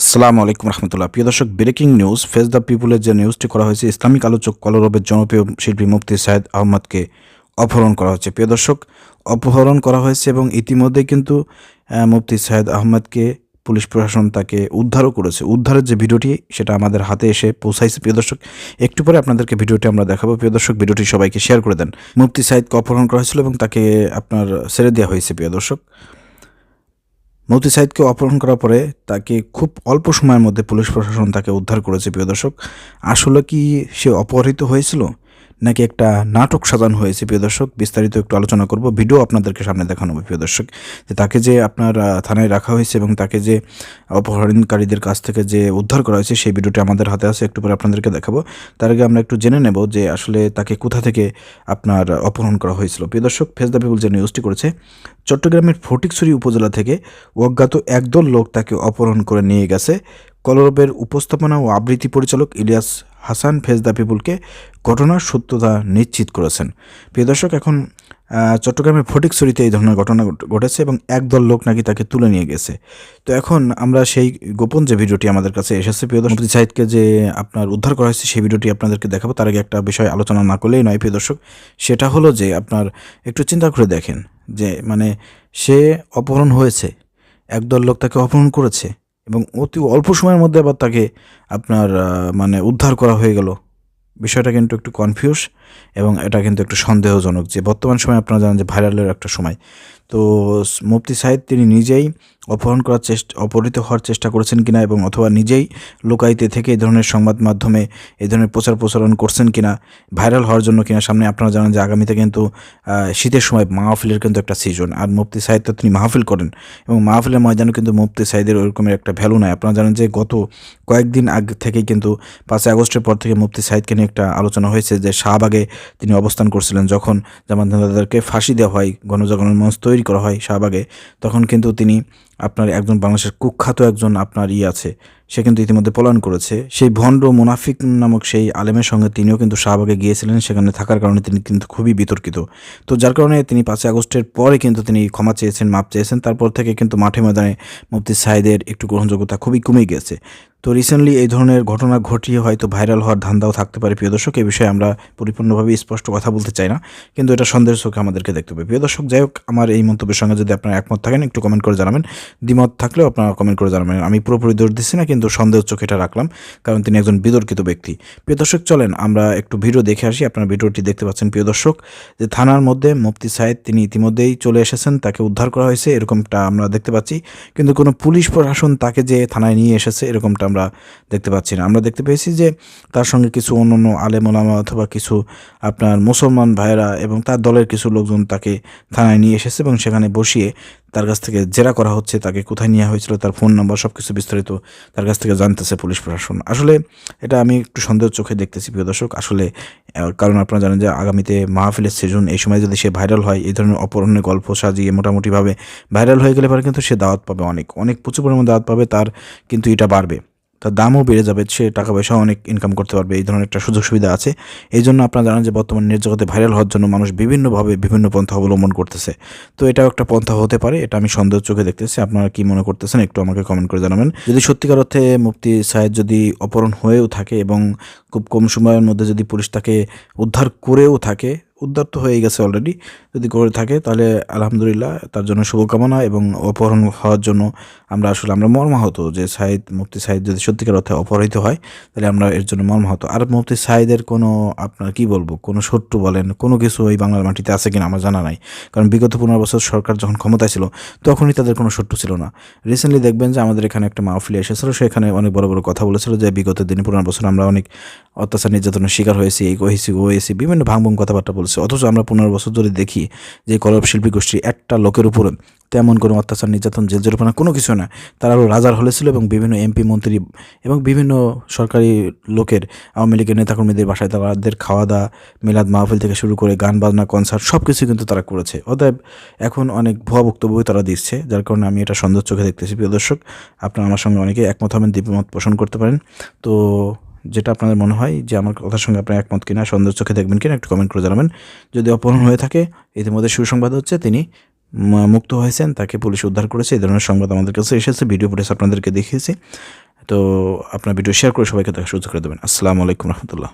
আসসালামু আলাইকুম রহমতুল্লাহ প্রিয় দর্শক ব্রেকিং নিউজ ফেস দ্য পিপুলের যে নিউজটি করা হয়েছে। ইসলামিক আলোচক কলরবের জনপ্রিয় শিল্পী মুফতি সাইদ আহমদকে অপহরণ করা হয়েছে। প্রিয় দর্শক, অপহরণ করা হয়েছে এবং ইতিমধ্যে কিন্তু মুফতি সাইদ আহমদকে পুলিশ প্রশাসন তাকে উদ্ধারও করেছে। উদ্ধারের যে ভিডিওটি, সেটা আমাদের হাতে এসে পৌঁছাইছে, প্রিয় দর্শক। একটু পরে আপনাদেরকে ভিডিওটি আমরা দেখাবো। প্রিয় দর্শক, ভিডিওটি সবাইকে শেয়ার করে দেন। মুফতি সাইদকে অপহরণ করা হয়েছিল এবং তাকে আপনার ছেড়ে দেওয়া হয়েছে, প্রিয় দর্শক। মতি সাইদকে অপহরণ করার পরে তাকে খুব অল্প সময়ের মধ্যে পুলিশ প্রশাসন তাকে উদ্ধার করেছে, প্রিয় দর্শক। আসলে কি সে অপহৃত হয়েছিল? নাকি একটা নাটক সাজানো হয়েছে, প্রিয় দর্শক? বিস্তারিত একটু আলোচনা করব। ভিডিও আপনাদেরকে সামনে দেখানো হবে, প্রিয় দর্শক। যে তাকে যে আপনার থানায় রাখা হয়েছে এবং তাকে যে অপহরণকারীদের কাছ থেকে যে উদ্ধার করা হয়েছে, সেই ভিডিওটি আমাদের হাতে আছে, একটু পরে আপনাদেরকে দেখাবো। তার আগে আমরা একটু জেনে নেব যে আসলে তাকে কোথা থেকে আপনার অপহরণ করা হয়েছিল। প্রিয় দর্শক ফেস দ্য পিপুল যে নিউজটি করেছে, চট্টগ্রামের ফটিকছড়ি উপজেলা থেকে অজ্ঞাত একদল লোক তাকে অপহরণ করে নিয়ে গেছে। কলরবের উপস্থাপনা ও আবৃত্তি পরিচালক ইলিয়াস হাসান ফেজ দ্য পিপুলকে ঘটনার সত্যতা নিশ্চিত করেছেন। প্রিয় দর্শক, এখন চট্টগ্রামের ফটিকছড়িতে এই ধরনের ঘটনা ঘটেছে এবং একদল লোক নাকি তাকে তুলে নিয়ে গেছে। তো এখন আমরা সেই গোপন যে ভিডিওটি আমাদের কাছে এসেছে, প্রিয় দর্শক সাইদকে যে আপনার উদ্ধার করা হয়েছে সেই ভিডিওটি আপনাদেরকে দেখাবো। তার আগে একটা বিষয় আলোচনা না করলেই নয়, প্রিয় দর্শক, সেটা হলো যে আপনার একটু চিন্তা করে দেখেন যে মানে সে অপহরণ হয়েছে, একদল লোক তাকে অপহরণ করেছে এবং অতি অল্প সময়ের মধ্যে আবার তাকে আপনার মানে উদ্ধার করা হয়ে গেল। বিষয়টা কিন্তু একটু কনফিউজ এবং এটা কিন্তু একটু সন্দেহজনক যে বর্তমান সময় আপনারা জানেন যে ভাইরালের একটা সময়। তো মুফতি সাহেব তিনি নিজেই অপহরণ করার চেষ্টা, অপহৃত হওয়ার চেষ্টা করেছেন কিনা এবং অথবা নিজেই লোকাইতে থেকে এই ধরনের সংবাদ মাধ্যমে এই ধরনের প্রচার প্রসারণ করছেন কিনা, ভাইরাল হওয়ার জন্য কিনা সামনে আপনারা জানেন যে আগামীতে কিন্তু শীতের সময় মাহফিলের কিন্তু একটা সিজন আর মুফতি সাহেব তো তিনি মাহফিল করেন এবং মাহফিলের ময়দানে কিন্তু মুফতি সাইদের ওইরকমের একটা ভ্যালু নাই। আপনারা জানেন যে গত কয়েকদিন আগে থেকেই কিন্তু পাঁচই আগস্টের পর থেকে মুফতি সাহেদকে নিয়ে একটা আলোচনা হয়েছে যে শাহবাগে তিনি অবস্থান করছিলেন যখন জামাত নেতাদেরকে ফাঁসি দেওয়া হয়, গণজাগরণ মঞ্চ তৈরি করা হয় শাহবাগে, তখন কিন্তু তিনি আপনার একজন বাংলাদেশের কুখ্যাত একজন আপনার ই আছে, সে কিন্তু ইতিমধ্যে পলায়ন করেছে। সেই ভণ্ড মুনাফিক নামক সেই আলেমের সঙ্গে তিনিও কিন্তু শাহবাগে গিয়েছিলেন, সেখানে থাকার কারণে তিনি কিন্তু খুবই বিতর্কিত। তো যার কারণে তিনি পাঁচই আগস্টের পরে কিন্তু তিনি ক্ষমা চেয়েছেন, মাপ চেয়েছেন, তারপর থেকে কিন্তু মাঠে ময়দানে মুফতি সাইদের একটু গ্রহণযোগ্যতা খুবই কমে গেছে তো রিসেন্টলি এই ধরনের ঘটনা ঘটিয়ে হয়তো ভাইরাল হওয়ার ধান্দাও থাকতে পারে, প্রিয় দর্শক। এই বিষয়ে আমরা পরিপূর্ণভাবে স্পষ্ট কথা বলতে চাই না, কিন্তু এটা সন্দেহের চোখে আমাদেরকে দেখতে হবে। প্রিয় দর্শক, যাই হোক, আমার এই মন্তব্যের সঙ্গে যদি আপনারা একমত থাকেন, একটু কমেন্ট করে জানাবেন। দ্বিমত থাকলেও আপনারা কমেন্ট করে জানাবেন। আমি পুরোপুরি দোষ দিচ্ছি না, কিন্তু সন্দেহের চোখে এটা রাখলাম, কারণ তিনি একজন বিতর্কিত ব্যক্তি। প্রিয় দর্শক, চলেন আমরা একটু ভিডিও দেখে আসি। আপনারা ভিডিওটি দেখতে পাচ্ছেন, প্রিয় দর্শক, যে থানার মধ্যে মুফতি সাহেদ তিনি ইতিমধ্যেই চলে এসেছেন, তাকে উদ্ধার করা হয়েছে, এরকমটা আমরা দেখতে পাচ্ছি। কিন্তু কোনো পুলিশ প্রশাসন তাকে যে থানায় নিয়ে এসেছে, এরকমটা আমরা দেখতে পাচ্ছি না। আমরা দেখতে পেয়েছি যে তার সঙ্গে কিছু অন্য অন্য আলেমোলামা অথবা কিছু আপনার মুসলমান ভাইয়েরা এবং তার দলের কিছু লোকজন তাকে থানায় নিয়ে এসেছে এবং সেখানে বসিয়ে তার কাছ থেকে জেরা করা হচ্ছে, তাকে কোথায় নেওয়া হয়েছিল, তার ফোন নাম্বার সব কিছু বিস্তারিত তার কাছ থেকে জানতেছে পুলিশ প্রশাসন। আসলে এটা আমি একটু সন্দেহ চোখে দেখতেছি, প্রিয় দর্শক। আসলে কারণ আপনারা জানেন যে আগামীতে মাহফিলের সিজন এই সময় যদি সে ভাইরাল হয়, এই ধরনের অপহরণের গল্প সাজিয়ে মোটামুটিভাবে ভাইরাল হয়ে গেলে পরে কিন্তু সে দাওয়াত পাবে অনেক অনেক প্রচুর পরিমাণে দাওয়াত পাবে, তার কিন্তু এটা বাড়বে। তার দামও বেড়ে যাবে, সে টাকা পয়সা অনেক ইনকাম করতে পারবে, এই ধরনের একটা সুযোগ সুবিধা আছে। এই জন্য আপনারা জানেন যে বর্তমান জগতে ভাইরাল হওয়ার জন্য মানুষ বিভিন্নভাবে বিভিন্ন পন্থা অবলম্বন করতেছে। তো এটাও একটা পন্থা হতে পারে, এটা আমি সন্দেহ চোখে দেখতেছি। আপনারা কি মনে করতেছেন একটু আমাকে কমেন্ট করে জানাবেন। যদি সত্যিকার অর্থে মুফতি সাহেব যদি অপহরণ হয়েও থাকে এবং খুব কম সময়ের মধ্যে যদি পুলিশ তাকে উদ্ধার করেও থাকে উদ্ধার তো হয়ে গেছে অলরেডি যদি করে থাকে, তাহলে আলহামদুলিল্লাহ তার জন্য শুভকামনা এবং অপহরণ হওয়ার জন্য আমরা আসলে, আমরা মর্মাহত যে সাইদ, মুফতি সাইদ যদি সত্যিকার অর্থে অপহৃত হয়, তাহলে আমরা এর জন্য মর্মাহত। আর মুফতি সাইদের কোনো আপনার, কি বলব, কোনো শত্রু বলেন, কোনো কিছু এই বাংলার মাটিতে আছে কিনা আমার জানা নাই। কারণ বিগত পনেরো বছর সরকার যখন ক্ষমতায় ছিল, তখনই তাদের কোনো শত্রু ছিল না। রিসেন্টলি দেখবেন যে আমাদের এখানে একটা মাহফিলে এসেছিল, সেখানে অনেক বড় বড় কথা বলেছিল যে বিগত দিনে পনেরো বছর আমরা অনেক অত্যাচার, নির্যাতনের শিকার হয়েছি, এই হয়েছি ও বিভিন্ন ভাঙবং কথাবার্তা বলছে। অথচ আমরা পনেরো বছর ধরে দেখি যে কলব শিল্পী গোষ্ঠী একটা লোকের উপরে তেমন কোনো অত্যাচার, নির্যাতন, জেল জরিমানা কোনো কিছু না। তারা রাজার হলে ছিল এবং বিভিন্ন এমপি, মন্ত্রী এবং বিভিন্ন সরকারি লোকের, আওয়ামী লীগের নেতাকর্মীদের বাসায় তাদের খাওয়া দাওয়া মিলাদ মাহফিল থেকে শুরু করে গান বাজনা, কনসার্ট সব কিছু কিন্তু তারা করেছে। অতএব এখন অনেক ভুয়া বক্তব্যই তারা দিচ্ছে, যার কারণে আমি এটা সন্দেহ চোখে দেখতেছি। প্রিয় দর্শক, আপনারা আমার সঙ্গে অনেকে একমত হবেন, দ্বিমত পোষণ করতে পারেন। তো যেটা আপনাদের মনে হয় যে আমার কথার সঙ্গে আপনার একমত কিনা সন্দেহ চোখে দেখবেন কিনা, একটু কমেন্ট করে জানাবেন। যদি অপহরণ হয়ে থাকে, ইতিমধ্যে সুসংবাদ হচ্ছে, তিনি মুক্ত হয়েছেন, তাকে পুলিশ উদ্ধার করেছে, এই ধরনের সংবাদ আমাদের কাছে এসেছে ভিডিও ফুটেজ আপনাদেরকে দেখিয়েছি। তো আপনার ভিডিও শেয়ার করে সবাইকে দেখা সুযোগ করে দেবেন। আসসালামু আলাইকুম রহমতুল্লাহ।